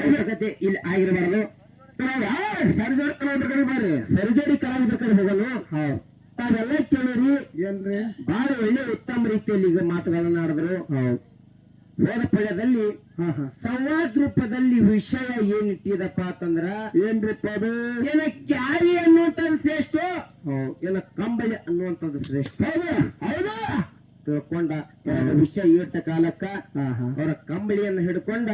ಅವಶ್ಯಕತೆ ಇಲ್ಲಿ ಆಗಿರಬಾರದು. ಸರ್ಜರಿ ಕಲಾವಿದ್ರ ಕಡೆ ಬರ್ರಿ ಸರಿಜೋಡಿ ಕಲಾವಿದರ ಕಡೆ ಹೋಗಲು ಹೌದ್. ತಾವೆಲ್ಲ ಕೇಳಿರಿ. ಏನ್ರಿ? ಬಹಳ ಒಳ್ಳೆ ಉತ್ತಮ ರೀತಿಯಲ್ಲಿ ಈಗ ಮಾತುಗಳನ್ನ ಆಡಿದ್ರು. ಹೌದ್. ಪಳ್ಯದಲ್ಲಿ ಸಂವಾದ ರೂಪದಲ್ಲಿ ವಿಷಯ ಏನಿಟ್ಟಿದಪ್ಪ ಅಂತಂದ್ರ ಏನ್ರಿಪ್ಪ ಅದು? ಏನ ಕ್ಯಾರಿ ಅನ್ನುವಂಥದ್ದು ಶ್ರೇಷ್ಠ ಏನ ಕಂಬಳಿ ಅನ್ನುವಂಥದ್ದು ಶ್ರೇಷ್ಠ. ಹೌದು. ಹೌದಾ? ತಿಳ್ಕೊಂಡ ವಿಷಯ ಇಟ್ಟ ಕಾಲಕ್ಕ ಅವರ ಕಂಬಳಿಯನ್ನು ಹಿಡ್ಕೊಂಡ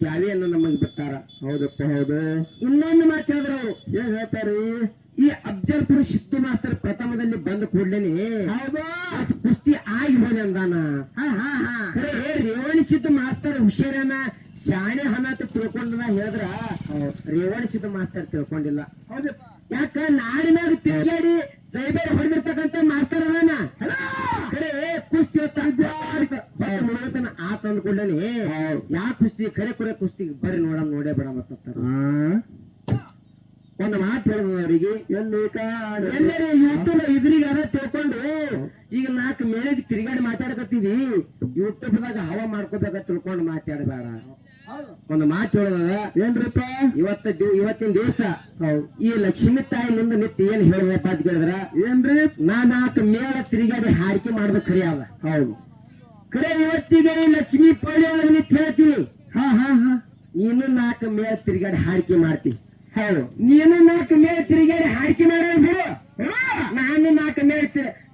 ಕ್ಯಾವಿಯನ್ನು ನಮಗೆ ಬಿಟ್ಟಾರ. ಹೌದಪ್ಪ ಹೌದು. ಇನ್ನೊಂದು ಮಾತು ಹೇಳಿದ್ರು ಅವರು. ಏನ್ ಹೇಳ್ತಾರಿ? ಈ ಅಫ್ಜಲ್ಪುರ ಸಿದ್ದು ಮಾಸ್ತರ್ ಪ್ರಥಮದಲ್ಲಿ ಬಂದ ಕೂಡ್ಲೇನೆ ಹೌದು. ಕುಸ್ತಿ ಆಗಿ ಹೋದ ಅಂದಾನ. ರೇವಣಿ ಸಿದ್ದು ಮಾಸ್ತರ್ ಹುಷಾರನ? ಶಾಣೆ ಹಣ ಅಂತ ತಿಳ್ಕೊಂಡನ ಹೇಳಿದ್ರ? ರೇವಣಿ ಸಿದ್ದು ಮಾಸ್ತರ್ ತಿಳ್ಕೊಂಡಿಲ್ಲ. ಹೌದಪ್ಪ. ಯಾಕ ನಾಡಿನಾಗ ತಿರುಗಾಡಿ ಜೈಬೇರ್ ಹೊಡೆದಿರ್ತಕ್ಕಂಥ ಮಾಸ್ತರ್ ಅದಾನ ಖರೆ ಕುಸ್ತಿ ಮುಳುಗತನ ಆತ ಅಂದ್ಕೊಂಡೇನೆ ಯಾ ಕುಸ್ತಿ ಖರೆ ಖರೆ ಕುಸ್ತಿ ಬರ್ರಿ ನೋಡ ನೋಡೇ ಬೇಡ ಮತ್ತ ಒಂದು ಮಾತು ಹೇಳಿದ ಅವರಿಗೆ ಎಲ್ಲಿ ಕಾಣ ಎಲ್ಲರೂ ಯೂಟ್ಯೂಬ್ ಇದ್ರಿಗೆ ಅದ ತಿಳ್ಕೊಂಡು ಈಗ ನಾಲ್ಕು ಮೇಳಿಗೆ ತಿರುಗಾಡಿ ಮಾತಾಡಕತ್ತೀವಿ ಯೂಟ್ಯೂಬ್ದಾಗ ಹವಾ ಮಾಡ್ಕೋಬೇಕ ತಿಳ್ಕೊಂಡು ಮಾತಾಡಬೇಡ ಒಂದು ಮಾತು ಹೇಳೋದ ಏನ್ರಿಪ್ಪ ಇವತ್ತ ಇವತ್ತಿನ ದಿವಸ ಹೌದ್ ಈ ಲಕ್ಷ್ಮೀ ತಾಯಿ ಮುಂದೆ ನಿಂತು ಏನ್ ಹೇಳ್ಬೇಕ ಅಂತ ಕೇಳಿದ್ರ ಏನ್ರಿ? ನಾ ನಾಲ್ಕು ಮೇಳ ತಿರುಗಾಡಿ ಹಾರಿಕೆ ಮಾಡ್ಬೇಕು ಖರೆ ಅವ ಹೌದು. ಖರೆ ಇವತ್ತಿಗೆ ಲಕ್ಷ್ಮಿ ಪಳ್ಳಿ ಒಳಗೆ ನಿಂತು ಹೇಳ್ತೀನಿ. ಹಾ ಹಾ ಹಾ. ನೀನು ನಾಲ್ಕು ಮೇಳ ತಿರುಗಾಡಿ ಹಾರಿಕೆ ಮಾಡ್ತಿ. ಹೌದು. ನೀನು ನಾಲ್ಕು ಮೇಳ ತಿರುಗಾಡಿ ಹಾರಿಕೆ ಮಾಡೋದು ಬಿಡು. ನಾನು ನಾಲ್ಕು ಮೇಳ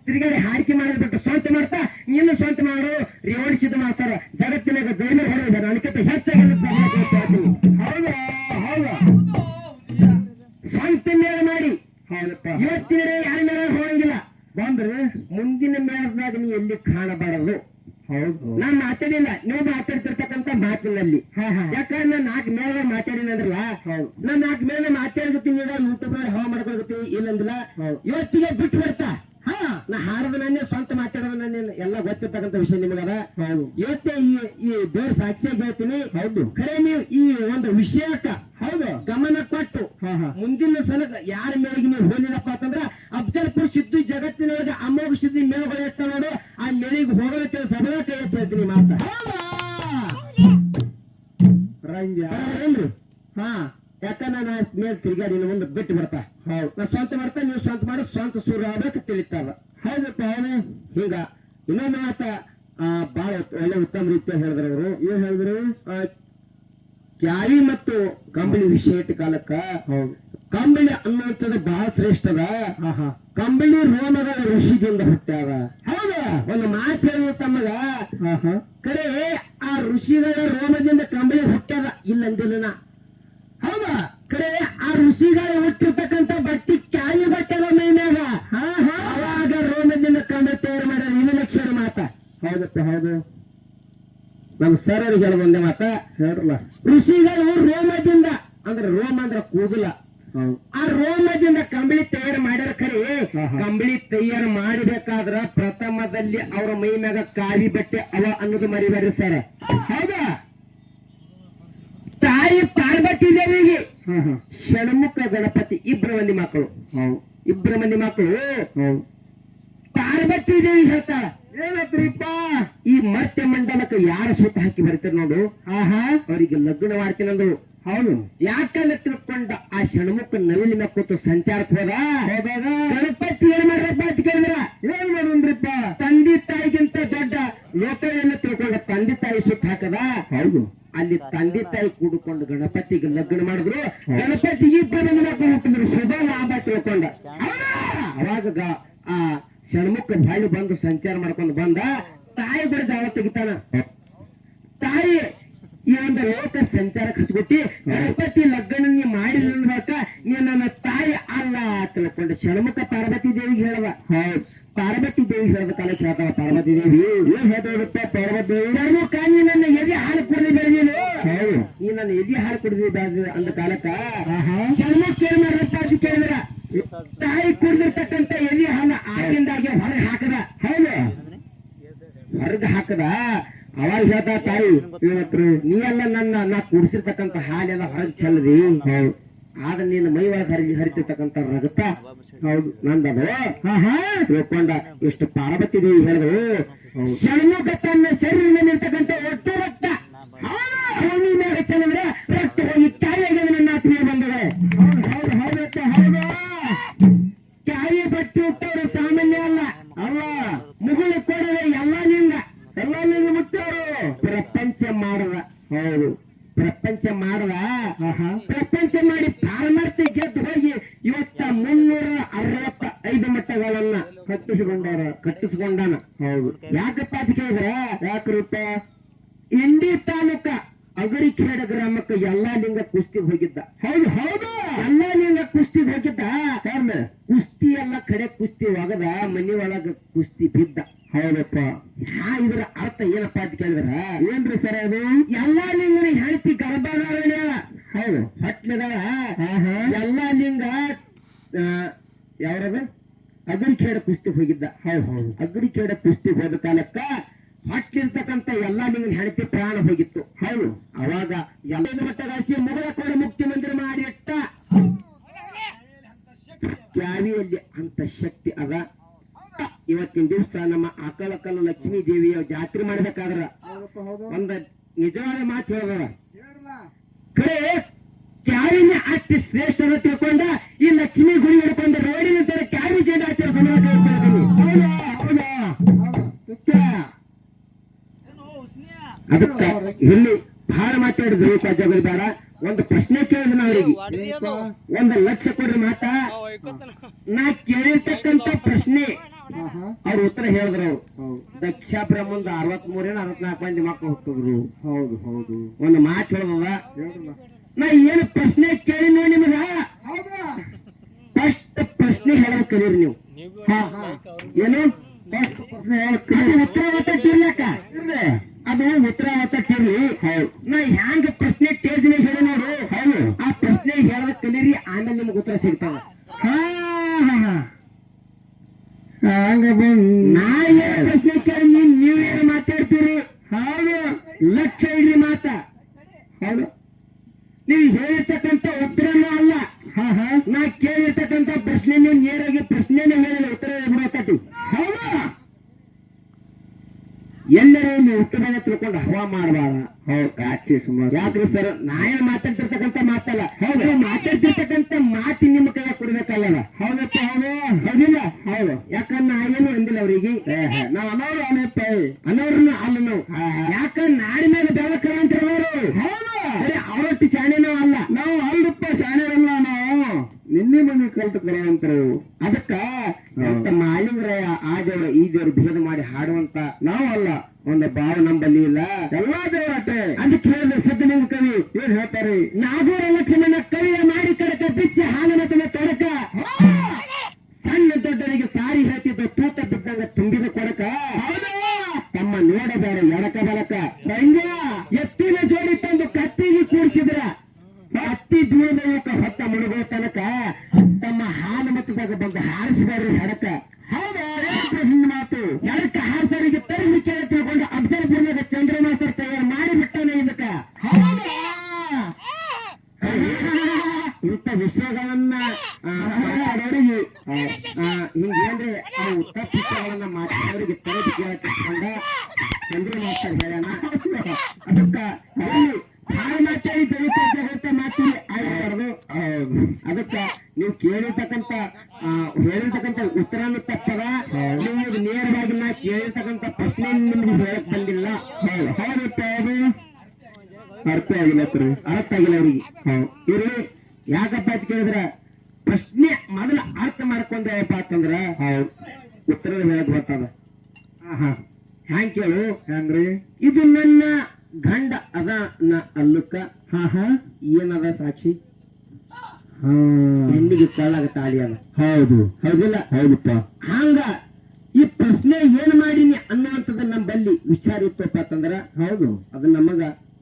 ತಿರುಗಾಡಿ ಹಾರಿಕೆ ಮಾಡೋದು ಬಿಟ್ಟು ಸ್ವಂತ ಮಾಡ್ತಾ ನೀನು ಸ್ವಂತ ಮಾಡು. ರೇವಣಿಸಿದ ಮಾಡ್ತಾರ. ಜಗತ್ತಿನಾಗ ಜೈಲು ಹೊಡೆದ ನನಗಿಂತ ಹೆಚ್ಚಾಗಿ ಹೌದಪ್ಪ ಇವತ್ತಿನ ಯಾರ ಮೇಳ ಹೋಗಂಗಿಲ್ಲ ಬಂದ್ರಿ ಮುಂದಿನ ಮೇಳದಾಗ ನೀ ಎಲ್ಲಿ ಕಾಣಬಾರದು ಹೌದು ನಾನ್ ಮಾತಾಡಿಲ್ಲ ನೀವು ಮಾತಾಡ್ತಿರ್ತಕ್ಕಂತ ಮಾತಿನಲ್ಲಿ ಹಾ ಹಾ ಯಾಕಂದ್ರೆ ನಾನ್ ನಾಲ್ಕು ಮೇಳ ಮಾತಾಡಿನ ಅಂದ್ರಲ್ಲ ಹೌದು ನಾನ್ ನಾಲ್ಕು ಮೇಳ ಮಾತಾಡ್ಕೊತೀನಿ ಯೂಟ್ಯೂಬ್ ಹವಾ ಮಾಡ್ಕೊಳ್ತೀನಿ ಇಲ್ಲಂದಿಲ್ಲ ಹೌದು ಇವತ್ತಿಗೆ ಬಿಟ್ಟು ಬರ್ತಾ ಹಾ ನಾ ಹಾಡದ ನಾನೇ ಸ್ವಂತ ಮಾತಾಡೋದು ನಾನೇ ಎಲ್ಲ ಗೊತ್ತಿರ್ತಕ್ಕಂಥ ವಿಷಯ ನಿಮಗದ? ಹೌದು. ಇವತ್ತೇ ಈ ಈ ದೇವ್ರ ಸಾಕ್ಷಿಯಾಗಿ ಹೇಳ್ತೀನಿ. ಹೌದು. ಖರೆ ನೀವು ಈ ಒಂದು ವಿಷಯಕ್ಕ ಹೌದು. ಗಮನ ಕೊಟ್ಟು ಹಾ ಹಾ. ಮುಂದಿನ ಸಲ ಯಾರ ಮೇಳಿಗೆ ನೀವು ಹೋಗಿದಪ್ಪ ಅಂತಂದ್ರ ಅಫ್ಜಲ್ಪುರ ಸಿದ್ದು ಜಗತ್ತಿನೊಳಗೆ ಅಮೋಘ ಸಿದ್ಧಿ ಮೇಳಗಳು ಇರ್ತಾವ ನೋಡು. ಆ ಮೇಳಿಗೆ ಹೋಗೋದಕ್ಕೆ ಕೆಲಸ ಕೈ ಎತ್ತಿ ಹೇಳ್ತೀನಿ ಮಾತ. ಹಾ. ಯಾಕ ನಾನು ಮೇಲ್ ತಿರ್ಗಾಡಿ ಮುಂದೆ ಬಿಟ್ಟು ಬರ್ತಾ? ಹೌದು. ನಾ ಸ್ವಂತ ಮಾಡ್ತಾ ನೀವು ಸ್ವಂತ ಮಾಡಿ ಸ್ವಂತ ಸೂರ್ಯ ಆಗಬೇಕು ತಿಳಿತಾವ. ಹೌದಪ್ಪ ಹೌದು ಈಗ ಇನ್ನೊಂದು ಮಾತ ಆ, ಬಹಳ ಒಳ್ಳೆ ಉತ್ತಮ ರೀತಿಯಾಗಿ ಹೇಳಿದ್ರು ಅವರು. ಏನ್ ಹೇಳಿದ್ರು? ಕ್ಯಾರಿ ಮತ್ತು ಕಂಬಳಿ ವಿಷಯ ಇಟ್ಟ ಕಾಲಕ್ಕ ಹೌದು. ಕಂಬಳಿ ಅನ್ನುವಂಥದ್ದು ಬಹಳ ಶ್ರೇಷ್ಠದ. ಹಾ ಹಾ ಕಂಬಳಿ ರೋಮಗಳ ಋಷಿಗಿಂದ ಹುಟ್ಟ್ಯಾವ. ಹೌದ? ಒಂದು ಮಾತು ಹೇಳುವ ತಮ್ಮಗ. ಕರೆ ಆ ಋಷಿಗಳ ರೋಮದಿಂದ ಕಂಬಳಿ ಹುಟ್ಟ್ಯಾವ ಇಲ್ಲಂದಿಲ್ಲ. ಹೌದಾ? ಕರೆ ಆ ಋಷಿಗಳ ಹುಟ್ಟಿರ್ತಕ್ಕಂಥ ಬಟ್ಟಿ ಕ್ಯಾವಿ ಬಟ್ಟೆದ ಮೈ ಮ್ಯಾಗ ಹಾ ಹಾ ಅವಾಗ ರೋಮದಿಂದ ಕಂಬಳಿ ತಯಾರು ಮಾಡ್ಯಾರ ಇದು ಲಕ್ಷಣ ಮಾತ ಹೌದಪ್ಪ ಹೌದು. ನಮ್ಮ ಸರ್ ಅವ್ರಿಗೆ ಹೇಳ ಒಂದೇ ಮಾತ ಹೇಳ್ರಲ್ಲ. ಋಷಿಗಳು ರೋಮದಿಂದ ಅಂದ್ರೆ ರೋಮ ಅಂದ್ರೆ ಕೂದಲ. ಆ ರೋಮದಿಂದ ಕಂಬಳಿ ತಯಾರು ಮಾಡ್ಯಾರ ಖರೆ. ಕಂಬಳಿ ತಯಾರು ಮಾಡಬೇಕಾದ್ರ ಪ್ರಥಮದಲ್ಲಿ ಅವರ ಮೈ ಮ್ಯಾಗ ಕಾವಿ ಬಟ್ಟೆ ಅವ ಅನ್ನೋದು ಮರಿಬೇಡ್ರಿ ಸರ್. ಹೌದಾ? ತಾಯಿ ಪಾರ್ವತಿ ದೇವಿಗೆ ಷಣ್ಮುಖ ಗಣಪತಿ ಇಬ್ರ ಮಂದಿ ಮಕ್ಕಳು. ಹೌದು. ಇಬ್ಬರು ಮಂದಿ ಮಕ್ಕಳು. ಪಾರ್ವತಿ ದೇವಿ ಹೇಳ್ತಾಳ ಏನತ್ರಿಪ್ಪ ಈ ಮರ್ತ್ಯ ಮಂಡಲಕ್ಕೆ ಯಾರ ಸುತ್ತ ಹಾಕಿ ಬರ್ತಾರೆ ನೋಡು. ಆಹಾ. ಅವರಿಗೆ ಲಗ್ನ ಮಾಡ್ತೀನಂದ್ರು ಹೌದು. ಯಾಕಂದ್ರೆ ತಿಳ್ಕೊಂಡ ಆ ಷಣ್ಮುಖ ನವಿಲಿನ ಕೂತು ಸಂಚಾರಕ್ಕೆ ಹೋದ? ಹೋದಾಗ? ಗಣಪತಿ ಏನ್ ಮಾಡ್ರಪ್ಪ ಅಂತ ಕೇಳಿದ್ರ? ಏನ್ ಮಾಡುದ್ರಿಪ್ಪ? ತಂದೆ ತಾಯಿಗಿಂತ ದೊಡ್ಡ ಲೋಕವನ್ನು ತಿಳ್ಕೊಂಡ ತಂದೆ ತಾಯಿ ಸುತ್ತ ಹಾಕದ? ಹೌದು. ಅಲ್ಲಿ ತಂದೆ ತಾಯಿ ಕೂಡಿಕೊಂಡು ಗಣಪತಿಗೆ ಲಗ್ನ ಮಾಡಿದ್ರು. ಗಣಪತಿಗೆ ಇಬ್ಬರು ಹುಟ್ಟಿದ್ರು ಶುಭ ಲಾಭ ತಿಳ್ಕೊಂಡ? ಅವಾಗ ಆ ಷಣ್ಮುಖ ಬಾಳಿ ಬಂದು ಸಂಚಾರ ಮಾಡ್ಕೊಂಡು ಬಂದ ತಾಯಿ ಕೂಡ ಜಾವ ತೆಗಿತಾನ. ತಾಯಿ ಈ ಒಂದು ಲೋಕ ಸಂಚಾರಕ್ಕೆ ಹಚ್ಬಿಟ್ಟಿ ಗಣಪತಿ ಲಗ್ನ ಅವಾಗ ತಾಯಿ ಇವತ್ತು ನೀವೆಲ್ಲ ನನ್ನ ನಾ ಕುಡಿಸಿರ್ತಕ್ಕಂತ ಹಾಲೆಲ್ಲ ಹೊರಗೆ ಚೆಲ್ಲದಿ ಆದ್ರೆ ನಿನ್ನ ಮೈ ಒಳಗೆ ಹರಿ ಹರಿತಿರ್ತಕ್ಕಂತ ರಗತ. ಹೌದು ನಂದದು. ತಿಳ್ಕೊಂಡ ಎಷ್ಟು ಪಾರ್ವತಿ ದೇವಿ ಹೇಳಿದ್ರು ಷಣ್ಮುಖ ತನ್ನ ಶರೀರದಲ್ಲಿರ್ತಕ್ಕಂತ ಒಟ್ಟು ರಕ್ತ. ಭೂಮಿ ಮೇಲೆ ಚೆಲ್ಲಿದ್ರೆ ರಕ್ತ ಹೋಗಿ ತಾಯಿಯಾಗಿ ನನ್ನ ಆತ್ಮೀಯ ಬಂದಿದೆ ಹೌದು ಹೌದು ಹೌದು ತಾಯಿ ಬಟ್ಟೆ ಹುಟ್ಟವರು ಸಹ ಎಲ್ಲಾ ಲಿಂಗ ಕುಸ್ತಿ ಹೋಗಿದ್ದಾ ಕಾರಣ? ಕುಸ್ತಿ ಎಲ್ಲ ಕಡೆ ಕುಸ್ತಿ ಒಗದ ಮನಿ ಒಳಗ ಕುಸ್ತಿ ಬಿದ್ದ. ಹೌದಪ್ಪ. ಯಾ ಇದ್ರ ಅರ್ಥ ಏನಪ್ಪ ಅಂತ ಕೇಳಿದ್ರ ಏನ್ರಿ ಸರ್ ಅದು? ಎಲ್ಲಾ ಲಿಂಗನ ಹೆಂಡತಿ ಗರ್ಭಧಾರಣ. ಹೌದು. ಹೊಟ್ಲದ ಹಾ ಎಲ್ಲಾ ಲಿಂಗ ಯಾವ್ರದ? ಅಗರಿಖೇಡ ಕುಸ್ತಿ ಹೋಗಿದ್ದ. ಹೌದು ಹೌದು. ಅಗ್ರಿಕೇಡ ಕುಸ್ತಿ ಹೋದ ಕಾಲಕ್ಕ ಹೊಟ್ಟಿರ್ತಕ್ಕಂಥ ಎಲ್ಲಾ ಲಿಂಗ ಹೆಂಡತಿ ಪ್ರಾಣ ಹೋಗಿತ್ತು. ಹೌದು. ಅವಾಗ ಎಲ್ಲ ಮಟ್ಟಗಾಸಿ ಮುಗಳ ಕೊಡ ಮುಕ್ತಿ ಮಂದಿರ ಮಾಡಿ ಇಟ್ಟ ಕ್ಯಾವಿಯಲ್ಲಿ ಅಂತ ಶಕ್ತಿ ಅದ. ಇವತ್ತಿನ ದಿವಸ ನಮ್ಮ ಆಕಲಕಲ್ಲು ಲಕ್ಷ್ಮೀ ದೇವಿಯ ಜಾತ್ರೆ ಮಾಡ್ಬೇಕಾದ್ರ ಒಂದ ನಿಜವಾದ ಮಾತು ಹೇಳಿದ್ರ ಕರೆ ಕ್ಯಾರಿನ ಅತಿ ಶ್ರೇಷ್ಠ ಅಂತ ತಿಳ್ಕೊಂಡ ಈ ಲಕ್ಷ್ಮೀ ಗುಡಿ ಹಿಡ್ಕೊಂಡ ರೋಡಿನ ತರ ಕ್ಯಾರಿ ಜೇಡ ಆಚಾರ ಸಮಾಜ ಹೌದಾ ಹೌದಾ? ಅದಕ್ಕೆ ಇಲ್ಲಿ ಬಹಳ ಮಾತಾಡಿದ್ರು ಜಗಲ್ ಬೇಡ. ಒಂದು ಪ್ರಶ್ನೆ ಕೇಳಿದ್ರು ಅವರಿಗೆ ಒಂದು ಲಕ್ಷ ಕೊಡ್ರಿ ಮಾತ. ನಾ ಕೇಳಿರ್ತಕ್ಕಂತ ಪ್ರಶ್ನೆ. ಅವ್ರ ಉತ್ತರ ಹೇಳಿದ್ರು. ಅವ್ರು ದಕ್ಷ ಬ್ರಹ್ಮಂದ ಅರವತ್ ಮೂರೇನ ಅರವತ್ನಾಲ್ಕು ಮಂದಿ ಮಕ್ಕಳು ಹುಟ್ಟಿದ್ರು. ಹೌದು ಹೌದು. ಒಂದು ಮಾತು ಹೇಳದ ನಾ ಏನು ಪ್ರಶ್ನೆ ಕೇಳಿ ನೋಡಿ ನಿಮಗ? ಹೌದಾ? ಫಸ್ಟ್ ಪ್ರಶ್ನೆ ಹೇಳೋದು ಕಲೀರಿ ನೀವು. ಏನು? ಫಸ್ಟ್ ಪ್ರಶ್ನೆ ಉತ್ತರ ಒತ್ತಟ್ಟಿರ್ಲಕ್ಕ ಹೇಳ್ರಿ ಅದು ಉತ್ತರ ಒತ್ತಟ್ಟಿರ್ಲಿ ಹೌದು. ನಾ ಹ್ಯಾಂಗ ಪ್ರಶ್ನೆ ಟೇಜ್ನ ಹೇಳಿ ನೋಡು. ಹೌದು. ಆ ಪ್ರಶ್ನೆ ಹೇಳದ ಕಲೀರಿ ಆಮೇಲೆ ನಿಮ್ಗೆ ಉತ್ತರ ಸಿಗ್ತಾವ ಹಾ ಹಾ ಹಾ ಹಂಗ ಬಂದ್ ನಾ ಏನ್ ಪ್ರಶ್ನೆ ಕೇಳಿ ನೀವ್ ನೀವೇನು ಮಾತಾಡ್ತೀರಿ? ಹೌದು ಲಕ್ಷ ಇಡ್ರಿ ಮಾತ. ಹೌದು. ನೀವು ಹೇಳಿರ್ತಕ್ಕಂಥ ಉತ್ತರನೂ ಅಲ್ಲ. ಹಾ ಹಾ. ನಾ ಕೇಳಿರ್ತಕ್ಕಂಥ ಪ್ರಶ್ನೆ ನೀವು ನೇರಾಗಿ ಪ್ರಶ್ನೆನೇ ಹೇಳಿಲ್ಲ ಉತ್ತರ ಬಿಡಕಟ್ಟು ಹೌದಾ. ಎಲ್ಲರೂ ನೀವು ಉತ್ತರನ ತಿಳ್ಕೊಂಡು ಹವಾ ಮಾಡಬಾರ ಯಾಕ್ರಿ ಸರ್? ನಾ ಮಾತಾಡ್ತಿರ್ತಕ್ಕಂತ ಮಾತಲ್ಲ. ಹೌದು. ಮಾತಾಡ್ತಿರ್ತಕ್ಕಂತ ಮಾತಿ ನಿಮ್ಮ ಕೈಯಾಗ ಕೊಡ್ಬೇಕಲ್ಲ ಹೌದಪ್ಪ ಹೌದು ಹೌದಿಲ್ಲ? ಹೌದು. ಯಾಕಂದ್ರೆ ನಾ ಏನು ಅಂದಿಲ್ಲ ಅವರಿಗೆ. ನಾವು ಅನ್ನೋರು ಅನೇಪ ಅನ್ನೋರ್ನ ಅಲ್ಲ ನಾವು ಯಾಕಂದ್ರೆ ನಾಡಿ ಮೇಲೆ ಬೆಳಕರ ಅಂತ ಹೇಳೋರು ಹೌದು. ಅವರೊಟ್ಟು ಶಾಣೆನೋ ಅಲ್ಲ. ನಾವು ಅಲ್ಲಪ್ಪ ಶಾಣೆರಲ್ಲ ನಾವು. ನಿನ್ನೆ ಮನೆ ಕಲ್ತು ಕರ ಅದಕ್ಕ ಅಂತ ಮಾಲಿಂಗರಾಯ ಆ ದೇವ್ರ ಈ ದೇವ್ರ ಭೇದ ಮಾಡಿ ಹಾಡುವಂತ ನಾವು ಅಲ್ಲ ಒಂದು ಭಾವ ನಂಬಲ್ಲಿ ಇಲ್ಲ ಎಲ್ಲಾ ದೇವರಟ್ಟೆ ಅದಕ್ಕೆ ಹೇಳಿದ್ರೆ ಸಿದ್ಧಲಿಂಗ ಕವಿ ಏನ್ ಹೇಳ್ತಾರೆ ನಾಗೂರ ಲಕ್ಷ್ಮಣ ಕವಿಯ ಮಾಡಿ ಕಡಕ ಬಿಚ್ಚಿ ಹಾಲನತನ ತೊಡಕ ಸಣ್ಣ ದೊಡ್ಡರಿಗೆ ಸಾರಿ ಹೇಳ್ತಿದ್ದ ತೂತ ಬಿದ್ದಂಗ ತುಂಬಿದ ಕೊಡಕ ತಮ್ಮ ನೋಡಬೇಡ ಎಡಕ ಬಲಕ ಸಂಜ ಎತ್ತಿನ ಜೋಡಿ ತಂದು ಕತ್ತಿಗೆ ಕೂಡಿಸಿದ್ರ ಹತ್ತಿ ದೂರದವಕ್ಕ ಹೊತ್ತ ಮುಳುಗೋ ತನಕ ತಮ್ಮ ಹಾಲು ಮತದಾಗ ಬಂದು ಹಾರಿಸಬೇಡ್ರಿ ಹಡಕ ಹೌದಾ ಹಿಂದ್ ಮಾತು ಎಡಕ ಹಾರಿಸರಿಗೆ ತರಿಸಿ ಕೇಳಿ ತಿಳ್ಕೊಂಡು ಅಫ್ಜಲ್ಪುರ್ನಾಗ ಚಂದ್ರಮಾಸರ್ ತಯಾರು ಮಾಡಿ ಬಿಟ್ಟಾನೆ ಇದಕ್ಕ ಇಂಥ ವಿಷಯಗಳನ್ನ ಮಾತಾಡೋರಿಗೆ ಹಿಂಗೇನ್ರಿ ಅವು ತಪ್ಪು ವಿಷಯಗಳನ್ನ ಮಾತಾಡೋರಿಗೆ ತರದು ಕೇಳಕೊಂಡ ಚಂದ್ರ ಮಾಸ್ಟರ್ ಹೇಳೋಣ. ಅದಕ್ಕ ಮಾತಾಡಿ ದಲಿತ ಜಗತ್ತ ಮಾತಿರಿ ಆಗಬಾರ್ದು ಅದಕ್ಕ ನೀವು ಕೇಳಿರ್ತಕ್ಕಂಥ ಆ, ಹೇಳಿರ್ತಕ್ಕಂಥ ಉತ್ತರನು ತಪ್ಪದ ನೀವು ನೇರವಾಗಿ ನಾ ಕೇಳಿರ್ತಕ್ಕಂಥ ಪ್ರಶ್ನೆ ನಿಮ್ಗೆ ಹೇಳಕ್ ಬಂದಿಲ್ಲ. ಹೌದು. ಹೌದು ಅದು ಅರ್ಥ ಆಗಿಲ್ಲ ಹತ್ರ ಅರ್ಥ ಆಗಿಲ್ಲ ಅವ್ರಿಗೆ. ಇರ್ಲಿ ಯಾಕಪ್ಪ ಅಂತ ಕೇಳಿದ್ರ ಪ್ರಶ್ನೆ ಮೊದಲ ಅರ್ಥ ಮಾಡ್ಕೊಂಡೇವಪ್ಪ ಅಂತಂದ್ರ ಉತ್ತರ ಹೇಳಕ್ ಬರ್ತದ. ಹ್ಯಾಂಗ್ ಕೇಳು? ಹ್ಯಾಂಗ್ರಿ? ಇದು ನನ್ನ ಗಂಡ ಅದ ನ ಅಲ್ಲುಕ್ಕ ಹಾ ಹಾ. ಏನದ ಸಾಕ್ಷಿ? ಹೆಣ್ಣಿಗೆ ಕೊಳ್ಳಾಗ ತಾಳಿ ಅದ. ಹೌದು. ಹೌದಿಲ್ಲ? ಹೌದಪ್ಪ. ಹಂಗ ಈ ಪ್ರಶ್ನೆ ಏನ್ ಮಾಡೀನಿ ಅನ್ನುವಂಥದ್ದು ನಮ್ಮಲ್ಲಿ ವಿಚಾರ ಇತ್ತಪ್ಪ ಅಂತಂದ್ರ ಹೌದು. ಅದು ನಮಗ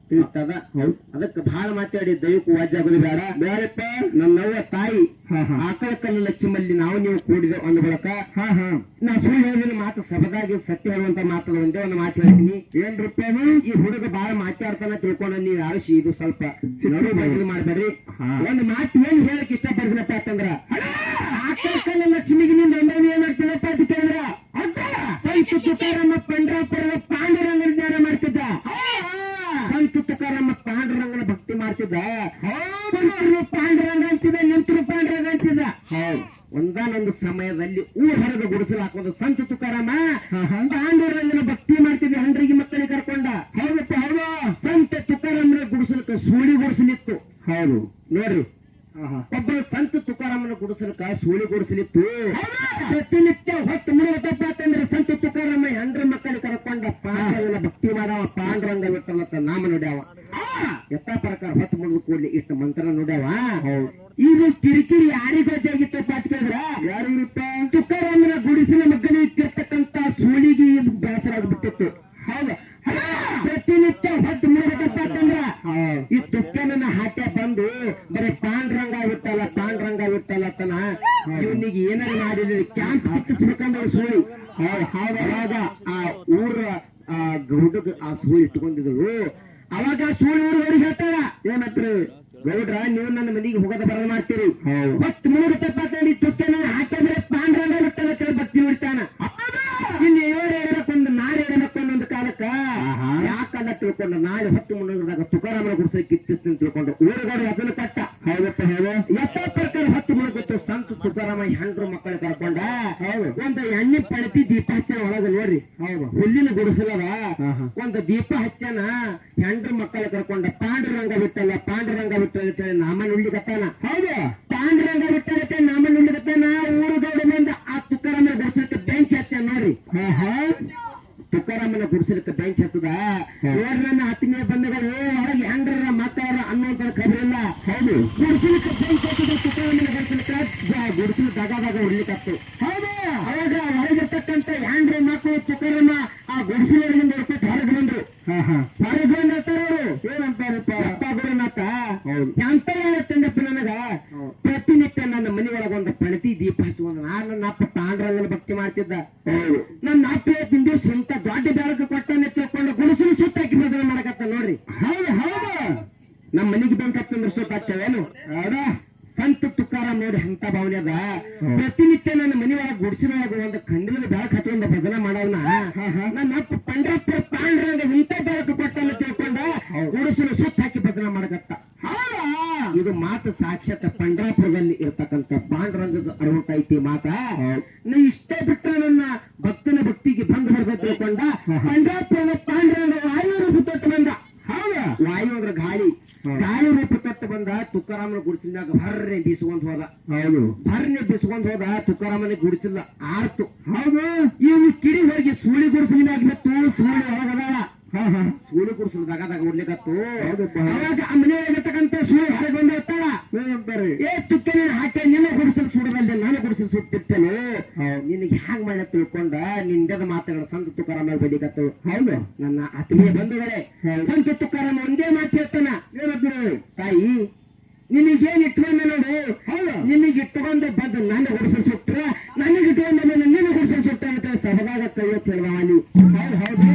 ತಿಳಿಸ್ತದ ಹೌದು ಅದಕ್ಕೆ ಬಹಳ ಮಾತಾಡಿ ವಾಜ್ಯ ವಾಜ್ಯಾಗೋದು ಬೇಡ. ಬೇಡಪ್ಪ. ನನ್ನವ್ವ ತಾಯಿ ಹಾ ಹಾ. ಆಕಳ ಕಲ್ಲ ಲಕ್ಷ್ಮಲ್ಲಿ ನಾವು ನೀವು ಕೂಡಿದೆ ಒಂದು ಬಳಕ ಹಾ ಹಾ. ನಾ ಸುಳ್ಳು ಹೇಳಿದ ಮಾತು ಸಬದಾಗಿ ಸತ್ಯ ಹೇಳುವಂತ ಮಾತುಗಳು ಒಂದೇ ಒಂದು ಮಾತು ಹೇಳ್ತೀನಿ. ಏನ್ರಪ್ಪ ರೂಪಾಯಿ ಈ ಹುಡುಗ ಬಹಳ ಮಾತಾಡ್ತಾನ ತಿಳ್ಕೊಂಡ ನೀವು ಆರಿಸಿ ಇದು ಸ್ವಲ್ಪ ನೋಡಿ ಮಾಡ್ಬೇಡ್ರಿ. ಒಂದು ಮಾತು ಏನ್ ಹೇಳಕ್ ಇಷ್ಟಪಡ್ತೀನಪ್ಪ ಅಂತಂದ್ರ ಆಕಳ ಕಲ್ಲು ಲಕ್ಷ್ಮಿಗೆ ನಿಂದ ಒಂದೊಂದು ಏನ್ ಮಾಡ್ತೀನಪ್ಪ ಅಂತ ಕೇಳಿದ್ರ ಅದ ಸಂತ ತುಕಾರಮ್ಮ ಪಂಡ್ರಾಪುರದ ಪಾಂಡುರಂಗನ ಜ್ಞಾನ ಮಾಡ್ತಿದ್ದ ಸಂತ ತುಕಾರಮ್ಮ ಪಾಂಡುರಂಗನ ಭಕ್ತಿ ಮಾಡ್ತಿದ್ದ ಕುಂತರು ಪಾಂಡುರಂಗ ಅಂತಿದ್ದ ನಿಂತರು ಪಾಂಡುರಂಗ ಅಂತಿದ್ದ ಹೌದು ಒಂದಾನೊಂದು ಸಮಯದಲ್ಲಿ ಊರ್ ಹೊರಗೆ ಗುಡಿಸಲು ಹಾಕೋದು ಸಂತ ತುಕಾರಾಮ ಹಾ ಹಾ ಪಾಂಡುರಂಗನ ಭಕ್ತಿ ಮಾಡ್ತಿದ್ದೆ ಹಂಡ್ರಿಗೆ ಮಕ್ಕಳಿಗೆ ಕರ್ಕೊಂಡ ಹೌದಪ್ಪ ಹೌದು ಸಂತ ತುಕಾರಾಮನ ಗುಡಿಸಲಕ್ಕೆ ಸೂಳಿ ಗುಡಿಸಲಿತ್ತು ಹೌದು. ನೋಡ್ರಿ. ಒಬ್ಬ ಸಂತ ತುಕಾರಾಮನ ಗುಡಿಸಲಕ್ಕ ಸೂಳಿ ಗುಡಿಸಲಿತ್ತು ಪ್ರತಿನಿತ್ಯ ಹೊತ್ತು ಮುಳುಗತಪ್ಪ ಅಂತಂದ್ರೆ ಸಂತ ತುಕಾರಾಮ ಹೆಂಡ್ರ ಮಕ್ಕಳಿಗೆ ಕರ್ಕೊಂಡ ಪಾಂಡವನ ಭಕ್ತಿ ಮಾಡವ ಪಾಂಡುರಂಗ ಬಿಟ್ಟಲತ್ತ ನಾಮ ನೋಡ್ಯಾವ. ಎತ್ತ ಪ್ರಕಾರ ಹೊತ್ತು ಮುಳುಗು ಕೂಡಲಿ ಇಷ್ಟು ಮಂತ್ರ ನೋಡ್ಯಾವ. ಹೌದು. ಇದು ಕಿರಿಕಿರಿ ಯಾರಿಗೊಜ್ಜಾಗಿತ್ತಪ್ಪ ಅಂತ ಕೇಳಿದ್ರ? ಯಾರು ತುಕಾರಾಮನ ಗುಡಿಸಿನ ಮಗ್ಗಲಿ ಇಟ್ಟಿರ್ತಕ್ಕಂತ ಸೂಳಿಗೆ ಇದು ಬೇಸರ ಆಗ್ಬಿಟ್ಟಿತ್ತು ಹೌದು ಪ್ರತಿನಿತ್ಯ ಹೊತ್ತು ಮುಳುಗತಪ್ಪ ಅಂತಂದ್ರ ಹೌದು ಈ ತುಕ್ಕನ ಹಾಟೆ ಬಂದು ಬರೀ ಪಾಂಡ್ರಂಗ ಬಿಟ್ಟಲ್ಲ ಪಾಂಡ್ರಂಗ ಬಿಟ್ಟಲ್ಲ ತನ ಇವನಿಗೆ ಏನಾರ ಮಾಡಿದ್ರೆ ಕ್ಯಾಂಪ್ ಹತ್ತಿಸ್ಬೇಕಂದ್ರೆ ಸುಳಿ ಹೌದು ಅವಾಗ ಆ ಊರ ಆ ಗೌಡಗ ಆ ಸುಳಿ ಇಟ್ಕೊಂಡಿದ್ರು ಅವಾಗ ಸುಳಿ ಊರು ಹೊರಗೆ ಹೇಳ್ತಾರ ಏನತ್ರಿ ಗೌಡ್ರ ನೀವು ನನ್ನ ಮನೆಗೆ ಹೋಗೋದ ಬರೋದು ಮಾಡ್ತೀರಿ ಹೌದು ಹೊತ್ತು ಮುಳುಗತಪ್ಪ ಅಂತಂದು ಈ ತುಕ್ಕನ ಹಾಟೆ ಬರೀ ಪಾಂಡ್ರಂಗ ಬಿಟ್ಟಲ್ಲ ತಿಳಿ ಭಕ್ತಿ ನೋಡ್ತಾನ ಇಲ್ಲಿ ಏಳು ಹೇಳಕ್ಕೊಂದು ನಾಳೆ ಹೇಳಕ್ಕೊಂದೊಂದು ಕಾಲಕ್ಕ ಆಹಾ. ನಾಳೆ ಹತ್ತು ಮುಳುಗದಾಗ ತುಕಾರಾಮನ ಗುಡಿಸಿ ಕಿತ್ತಿಸ್ತೀನಿ ತಿಳ್ಕೊಂಡು ಊರುಗಾಡು ಅದನ್ನು ಕಟ್ಟ. ಹೌದಪ್ಪ ಹೌದು. ಎಷ್ಟೋ ಪ್ರಕಾರ ಹತ್ತು ಮುಳುಗುತ್ತು ಸಂತ ತುಕಾರಾಮ ಹೆಂಡ್ರು ಮಕ್ಕಳು ಕರ್ಕೊಂಡ ಹೌದು. ಒಂದು ಎಣ್ಣೆ ಪಡತಿ ದೀಪ ಹಚ್ಚನ ಒಳಗ ನೋಡ್ರಿ. ಹೌದು. ಹುಲ್ಲಿನ ಗುಡಿಸಲವ. ಒಂದು ದೀಪ ಹಚ್ಚನ ಹೆಂಡ್ರು ಮಕ್ಕಳು ಕರ್ಕೊಂಡ ಪಾಂಡುರಂಗ ಬಿಟ್ಟಲ್ಲ ಪಾಂಡುರಂಗ ಬಿಟ್ಟಲ್ಲ ನಾಮ ಕಟ್ಟಣ ಹೌದು ಪಾಂಡುರಂಗ ಬಿಟ್ಟಲ್ಲ ಅಂತೇಳಿ ನಾಮ ನುಳ್ಳಿಕತ್ತಾನ ಊರುಗೌಡ ಮಂದ ಆ ತುಕಾರಾಮನ ಗುಡಿಸಲಿಕ್ಕೆ ಬೆಂಚ್ ಹಚ್ಚ ನೋಡ್ರಿ ಹಾ ಹಾ ತುಕಾರಾಮನ ಗುಡಿಸಲಿಕ್ಕೆ ಬೆಂಚ್ ಹತ್ತದ ನೋಡ್ರಿ ನನ್ನ ಆತ್ಮೀಯ ಬಂಧುಗಳು ಒಳಗೆ ಹೆಂಗ್ರ ಮಾತಾಡ ಅನ್ನೋಂತ ಖಬರಿಲ್ಲ ಹೌದು ಗುಡಿಸಲಿಕ್ಕೆ ಬೆಂಚ್ ಹತ್ತದ ತುಕಾರಾಮನ ಗುಡಿಸಲಿಕ್ಕೆ ಗುಡಿಸಲು ದಗ ದಗ ಉರ್ಲಿಕತ್ತು ಹೌದು ಅವಾಗ ಹೊರಗಿರ್ತಕ್ಕಂಥ ಹ್ಯಾಂಡ್ರ ಮಕ್ಕಳು ತುಕಾರಾಮ ಆ ಗುಡಿಸಲಿಂದ ನೋಡ್ಕೊಂಡು ಹೊರಗೆ ಬಂದ್ರು ಹೊರಗೆ ಬಂದ ಅವರು. ಏನಂತಾರಪ್ಪ? ಅಪ್ಪ ಗುರುನಾಥ ಹೌದು ಎಂತ ಹೇಳತ್ತಂದಪ್ಪ ನನಗ ಹೌದು. ಪ್ರತಿನಿತ್ಯ ನನ್ನ ಮನೆ ಒಳಗೊಂದು ಪಣತಿ ದೀಪ ಹಚ್ಚುವಂದ ನಾನು ನನ್ನ ಅಪ್ಪ ಪಾಂಡ್ರಂಗನ ಭಕ್ತಿ ಮಾಡ್ತಿದ್ದ ಹೌದು ನನ್ನ ಅಪ್ಪ ಇವತ್ತಿನ ದಿವಸ ಇಂತ ದೊಡ್ಡ ಬೆಳಕು ಕೊಟ್ಟನೆ ತಿಳ್ಕೊಂಡು ಗುಡಿಸಲು ಸುತ್ತಾಕಿ ಭಜನೆ ಮಾಡಕತ್ತ ನೋಡ್ರಿ ಹೌದು ಹೌದು ನಮ್ಮ ಮನೆಗೆ ಬಂಕತ್ತಂದ್ರೆ ಸುತ್ತಾಕ್ತೇವೇನು ಅದ ಸಂತ ತುಕಾರಾಮ್ ನೋಡಿ ಅಂತ ಭಾವನೆ ಅದ ಹ್ಮ್. ಪ್ರತಿನಿತ್ಯ ನನ್ನ ಮನೆ ಒಳಗೆ ಗುಡಿಸಿನೊಳಗೆ ಒಂದು ಕಂಡಿನ ಬೆಳಕು ಹಚ್ಚುವಂದ ಭಜನೆ ಮಾಡವನ ನನ್ನ ಅಪ್ಪ ಪಂಡ್ರಪ್ಪರ ಪಾಂಡ್ರಂಗ ಇಂತ ಬೆಳಕು ಕೊಟ್ಟನೆ ತಿಳ್ಕೊಂಡ ಹೌದು. ಗುಡಿಸಲು ಸುತ್ತ ಹಾಕಿ ಭಜನೆ ಮಾಡಕತ್ತ ಹೌದಾ ಇದು ಮಾತು ಸಾಕ್ಷಾತ್ ಪಂಡ್ರಾಪುರದಲ್ಲಿ ಇರ್ತಕ್ಕಂಥ ಪಾಂಡುರಂಗದ ಅರವತ್ತ ಐತಿ ಮಾತ ಹೌದು. ನೀ ಇಷ್ಟ ಬಿಟ್ರೆ ನನ್ನ ಭಕ್ತನ ಭಕ್ತಿಗೆ ಬಂದು ಬರ್ಬೇಕು ತಿಳ್ಕೊಂಡ ಹಾ. ಪಂಡ್ರಾಪುರದ ಪಾಂಡುರಂಗ ವಾಯು ರೂಪ ತೊಟ್ಟು ಬಂದ ಹೌದಾ ವಾಯು ಅಂದ್ರೆ ಗಾಳಿ ಹಾ. ಗಾಳಿ ರೂಪ ತೊಟ್ಟು ಬಂದ ತುಕಾರಾಮನ ಗುಡಿಸಿದಾಗ ಭರ್ರೆ ಬೀಸುಕೊಂಡ್ ಹೋದ. ಹೌದು. ಭರ್ನೆ ಬೀಸ್ಕೊಂಡ್ ಹೋದ ತುಕಾರಾಮನ ಗುಡಿಸಿಲ್ಲ. ಆರ್ತು. ಹೌದು. ಇವು ಕಿಡಿ ಹೋಗಿ ಸೂಳಿ ಗುಡಿಸಿದಾಗ ಬಿತ್ತು ಸೂಳಿ ಹಾ ಸೂಳಿ ಗುಡಿಸಲು ದಗದಾಗ ಉಡ್ಲಿಕತ್ತು ಹೌದಪ್ಪ. ಅವಾಗ ಆ ಮನೆಯೊಳಗಿರ್ತಕ್ಕಂಥ ಸೂಳಿ ಹೊರಗೆ ಬಂದಿರ್ತಾಳ ಏ ಏ ತುಕ್ಕನ ಹಾಕಿ ನಿನ್ನ ಗುಡಿಸಲು ಸುಡಬಲ್ಲೆ ನಾನು ಗುಡಿಸಲು ಸುಟ್ಟಿರ್ತೇನೆ. ನಿನಗೆ ಹ್ಯಾಂಗ್ ಮಾಡ ತಿಳ್ಕೊಂಡ? ನಿಂದದ ಮಾತುಗಳ ಸಂತ ತುಕಾರಾಮ ಬಲಿಕತ್ತು ಹೌದು. ನನ್ನ ಆತ್ಮೀಯ ಬಂಧುಗಳೇ. ಸಂತ ತುಕಾರಾಮ ಒಂದೇ ಮಾತು ಹೇಳ್ತಾನ. ಏನಂತಾರೆ? ತಾಯಿ ನಿನಗೇನ್ ಇಟ್ಕೊಂಡ ನೋಡು? ಹೌದು. ನಿನಗೆ ಇಟ್ಕೊಂಡ ಬಂದು ನನ್ನ ಗುಡಿಸಲು ಸುಟ್ಟ ನನಗೆ ಇಟ್ಕೊಂಡ ಮೇಲೆ ನಿನ್ನ ಗುಡಿಸಲು ಸುಟ್ಟ ಅಂತ ಸಭದಾಗ ಕೈಯ ಕೇಳುವ ನೀವು ಹೌದು ಹೌದು.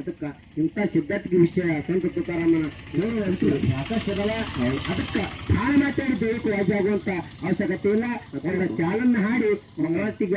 ಅದಕ್ಕ ಇಂಥ ಸಿದ್ಧಾರ್ಥಿಗೆ ವಿಷಯ ಸಂತ ತುಕಾರಾಮನ ನೋಡುವ ಆಕಾಶ ಇದಲ್ಲ. ಅದಕ್ಕ ಭಾಳ ಮಾತಾಡಿ ದೈವಿಕ ವಾಜ್ಯ ಆಗುವಂತ ಅವಶ್ಯಕತೆ ಇಲ್ಲ. ಅದರ ಚಾಲನ್ನ ಹಾಡಿ ಮಂಗಳಾರತಿಗೆ